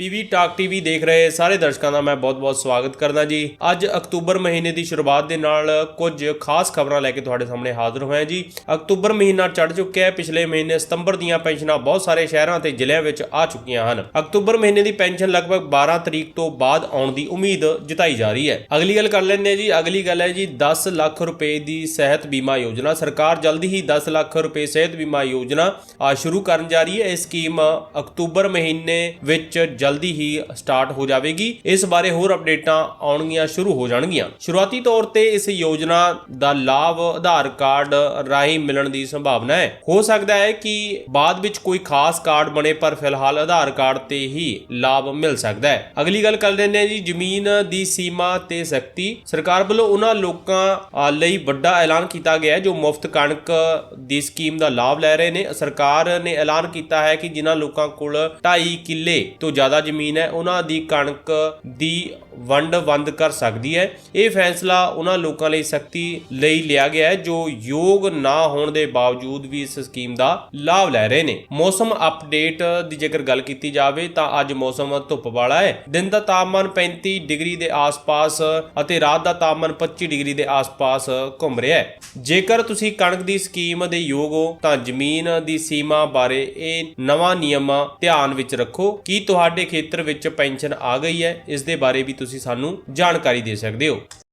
PV talk TV ਦੇਖ ਰਹੇ ਸਾਰੇ ਦਰਸ਼ਕਾਂ ਦਾ ਮੈਂ ਬਹੁਤ-ਬਹੁਤ ਸਵਾਗਤ ਕਰਦਾ ਜੀ। ਅੱਜ ਅਕਤੂਬਰ ਮਹੀਨੇ ਦੀ ਸ਼ੁਰੂਆਤ ਦੇ ਨਾਲ ਕੁਝ ਖਾਸ ਖਬਰਾਂ ਲੈ ਕੇ ਤੁਹਾਡੇ ਸਾਹਮਣੇ ਹਾਜ਼ਰ ਹੋਇਆ ਜੀ। ਅਕਤੂਬਰ ਮਹੀਨਾ ਚੜ ਚੁੱਕਿਆ ਹੈ। ਪਿਛਲੇ ਮਹੀਨੇ ਸਤੰਬਰ ਦੀਆਂ ਪੈਨਸ਼ਨਾਂ ਬਹੁਤ ਸਾਰੇ ਸ਼ਹਿਰਾਂ ਤੇ ਜ਼ਿਲ੍ਹਿਆਂ ਵਿੱਚ ਆ ਚੁੱਕੀਆਂ ਹਨ। ਅਕਤੂਬਰ ਮਹੀਨੇ ਦੀ ਪੈਨਸ਼ਨ ਲਗਭਗ 12 ਤਰੀਕ ਤੋਂ ਬਾਅਦ ਆਉਣ ਦੀ ਉਮੀਦ ਜਤਾਈ ਜਾ ਰਹੀ ਹੈ। ਅਗਲੀ ਗੱਲ ਕਰ ਲੈਂਦੇ ਹਾਂ ਜੀ। ਅਗਲੀ ਗੱਲ ਹੈ ਜੀ 10 ਲੱਖ ਰੁਪਏ ਦੀ ਸਿਹਤ ਬੀਮਾ ਯੋਜਨਾ। ਸਰਕਾਰ ਜਲਦੀ ਹੀ 10 ਲੱਖ ਰੁਪਏ ਸਿਹਤ ਬੀਮਾ ਯੋਜਨਾ ਆ ਸ਼ੁਰੂ ਕਰਨ ਜਾ ਰਹੀ ਹੈ। ਇਹ ਸਕੀਮ ਅਕਤੂਬਰ ਮਹੀਨੇ ਵਿੱਚ ਜਲਦੀ ਹੀ ਸਟਾਰਟ ਹੋ ਜਾਵੇਗੀ। ਇਸ ਬਾਰੇ ਹੋਰ ਅਪਡੇਟਾਂ ਆਉਣਗੀਆਂ, ਸ਼ੁਰੂ ਹੋ ਜਾਣਗੀਆਂ। ਸ਼ੁਰੂਆਤੀ ਤੌਰ ਤੇ ਇਸ ਯੋਜਨਾ ਦਾ ਲਾਭ ਆਧਾਰ ਕਾਰਡ ਰਾਹੀਂ ਮਿਲਣ ਦੀ ਸੰਭਾਵਨਾ ਹੈ। ਹੋ ਸਕਦਾ ਹੈ ਕਿ ਬਾਅਦ ਵਿੱਚ ਕੋਈ ਖਾਸ ਕਾਰਡ ਬਣੇ, ਪਰ ਫਿਲਹਾਲ ਆਧਾਰ ਕਾਰਡ ਤੇ ਹੀ ਲਾਭ ਮਿਲ ਸਕਦਾ ਹੈ। ਅਗਲੀ ਗੱਲ ਕਰ ਲੈਂਦੇ ਹਾਂ ਜੀ, ਜ਼ਮੀਨ ਦੀ ਸੀਮਾ ਤੇ ਸਖਤੀ। ਸਰਕਾਰ ਵੱਲੋਂ ਉਹਨਾਂ ਲੋਕਾਂ ਲਈ ਵੱਡਾ ਐਲਾਨ ਕੀਤਾ ਗਿਆ ਹੈ, ਜੋ ਮੁਫਤ ਕਣਕ ਦੀ ਸਕੀਮ ਦਾ ਲਾਭ ਲੈ ਰਹੇ ਨੇ। ਸਰਕਾਰ ਨੇ ਐਲਾਨ ਕੀਤਾ ਹੈ ਕਿ ਜਿਨ੍ਹਾਂ ਲੋਕਾਂ ਕੋਲ 2.5 ਕਿੱਲੇ ਤੋਂ ਜ਼ਿਆਦਾ ਜ਼ਮੀਨ ਹੈ, ਉਹਨਾਂ ਦੀ ਕਣਕ ਦੀ ਵੰਡ ਬੰਦ ਕਰ ਸਕਦੀ ਹੈ। ਇਹ ਫੈਸਲਾ ਉਹਨਾਂ ਲੋਕਾਂ ਲਈ ਸਖਤੀ ਲਈ ਲਿਆ ਗਿਆ ਹੈ, ਜੋ ਯੋਗ ਨਾ ਹੋਣ ਦੇ ਬਾਵਜੂਦ ਵੀ ਇਸ ਸਕੀਮ ਦਾ ਲਾਭ ਲੈ ਰਹੇ ਨੇ। ਮੌਸਮ ਅਪਡੇਟ ਦੀ ਜੇਕਰ ਗੱਲ ਕੀਤੀ ਜਾਵੇ, ਤਾਂ ਅੱਜ ਮੌਸਮ ਧੁੱਪ ਵਾਲਾ ਹੈ। ਦਿਨ ਦਾ ਤਾਪਮਾਨ 35 ਡਿਗਰੀ ਦੇ ਆਸ-ਪਾਸ ਅਤੇ ਰਾਤ ਦਾ ਤਾਪਮਾਨ 25 ਡਿਗਰੀ ਦੇ ਆਸ-ਪਾਸ ਘੁੰਮ ਰਿਹਾ ਹੈ। ਜੇਕਰ ਤੁਸੀਂ ਕਣਕ ਦੀ ਸਕੀਮ ਦੇ ਯੋਗ ਹੋ, ਤਾਂ ਜ਼ਮੀਨ ਦੀ ਸੀਮਾ ਬਾਰੇ ਇਹ ਨਵਾਂ ਨਿਯਮ ਧਿਆਨ ਵਿੱਚ ਰੱਖੋ। ਕੀ ਤੁਹਾਡੇ ਖੇਤਰ ਵਿੱਚ ਪੈਨਸ਼ਨ ਆ ਗਈ ਹੈ, ਇਸ ਦੇ ਬਾਰੇ ਵੀ ਤੁਸੀਂ ਸਾਨੂੰ ਜਾਣਕਾਰੀ ਦੇ ਸਕਦੇ ਹੋ।